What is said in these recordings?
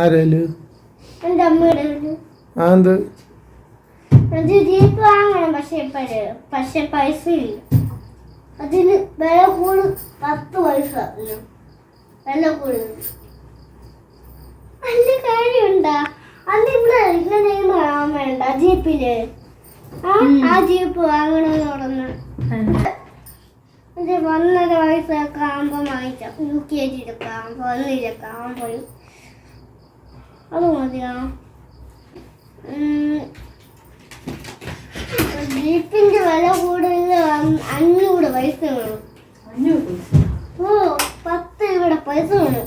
ആരേൽ? എന്റെ അമ്മയുടെ കയ്യിൽ. ആ എന്ത്? വാങ്ങണം പക്ഷെ പൈസ ഇല്ല അതിന് വില കൂടി പത്ത് പൈസ. വില കൂടുതൽ നല്ല കാര്യമുണ്ടാ? അന്ന് ഇവിടെ ഇങ്ങനെ വാങ്ങാൻ വേണ്ട ജീപ്പിൽ. ആ ജീപ്പ് വാങ്ങണമെന്ന് പറഞ്ഞു ഒന്നര വയസ്സൊക്കെ ആകുമ്പോൾ വാങ്ങിച്ച യു കെ ജിയിലൊക്കെ ആകുമ്പോൾ ഒന്നിലൊക്കെ ആകുമ്പോൾ അത് മതിയോ? ജീപ്പിന്റെ വില കൂടുതൽ അഞ്ഞൂറ് പൈസ വേണം. ഓ പത്ത് ഇവിടെ പൈസ വേണം.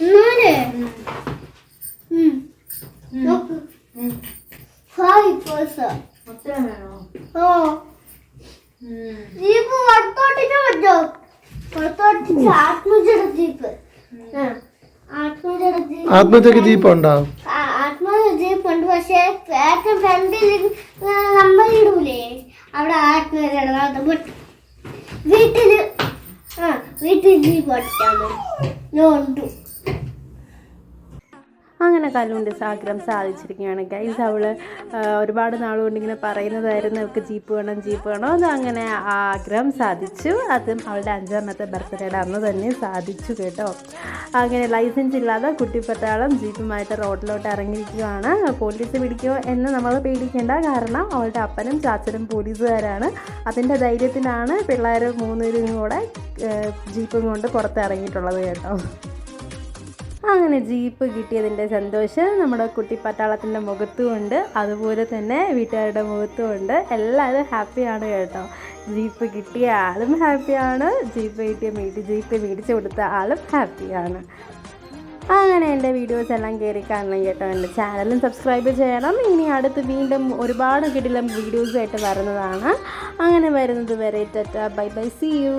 എന്നാലേ. നോക്ക്. ഫൈവ് പൈസ. ഓ. ജീപ്പ് പുറത്തോട്ടിട്ട് പറ്റോ? പുറത്തോട്ടിട്ട് ആത്മജയുടെ ജീപ്പ് ആ, ആത്മജയുടെ ജീപ്പ് ഉണ്ടോ ആ, ആത്മജയുടെ ജീപ്പ് ഉണ്ട് പക്ഷേ ഏറ്റവും ഫ്രണ്ടിൽ നമ്മൾ ഇടൂലേ. അവിടെ ആ വീട്ടിൽ ജീപ്പ് ഞാൻ ഉണ്ട്. അങ്ങനെ കല്ലുണ്ട് ആഗ്രഹം സാധിച്ചിരിക്കുകയാണ്. ഗൈസ് അവൾ ഒരുപാട് നാളുകൊണ്ട് ഇങ്ങനെ പറയുന്നതായിരുന്നു. അവൾക്ക് ജീപ്പ് വേണം ജീപ്പ് വേണം അത് അങ്ങനെ ആഗ്രഹം സാധിച്ചു. അതും അവളുടെ അഞ്ചാമത്തെ ബർത്ത്ഡേയുടെ അന്ന് തന്നെ സാധിച്ചു കേട്ടോ. അങ്ങനെ ലൈസൻസ് ഇല്ലാതെ കുട്ടിപ്പട്ടാളം ജീപ്പുമായിട്ട് റോഡിലോട്ട് ഇറങ്ങിയിരിക്കുകയാണ്. പോലീസ് പിടിക്കുമോ എന്ന് നമ്മൾ പേടിക്കേണ്ട കാരണം അവളുടെ അപ്പനും ചാച്ചനും പോലീസുകാരാണ്. അതിന്റെ ധൈര്യത്തിലാണ് പിള്ളേർ മൂന്നുപേരും കൂടെ ജീപ്പും കൊണ്ട് പുറത്തിറങ്ങിയിട്ടുള്ളത് കേട്ടോ. അങ്ങനെ ജീപ്പ് കിട്ടിയതിന്റെ സന്തോഷം നമ്മുടെ കുട്ടി പട്ടാളത്തിന്റെ മുഖത്തും ഉണ്ട്. അതുപോലെ തന്നെ വീട്ടുകാരുടെ മുഖത്തും ഉണ്ട്. എല്ലാവരും ഹാപ്പിയാണ് കേട്ടോ. ജീപ്പ് കിട്ടിയ ആളും ഹാപ്പിയാണ്. ജീപ്പ് കിട്ടിയ മേടി ജീപ്പ് മേടിച്ച് കൊടുത്ത ആളും ഹാപ്പിയാണ്. അങ്ങനെ എന്റെ വീഡിയോസ് എല്ലാം കയറി കാണണം കേട്ടോ എന്റെ ചാനലും സബ്സ്ക്രൈബ് ചെയ്യണം. ഇനി അടുത്ത് വീണ്ടും ഒരുപാട് കിടിലം വീഡിയോസുമായിട്ട് വരുന്നതാണ്. അങ്ങനെ വരുന്നത് വരെ tata bye bye see you.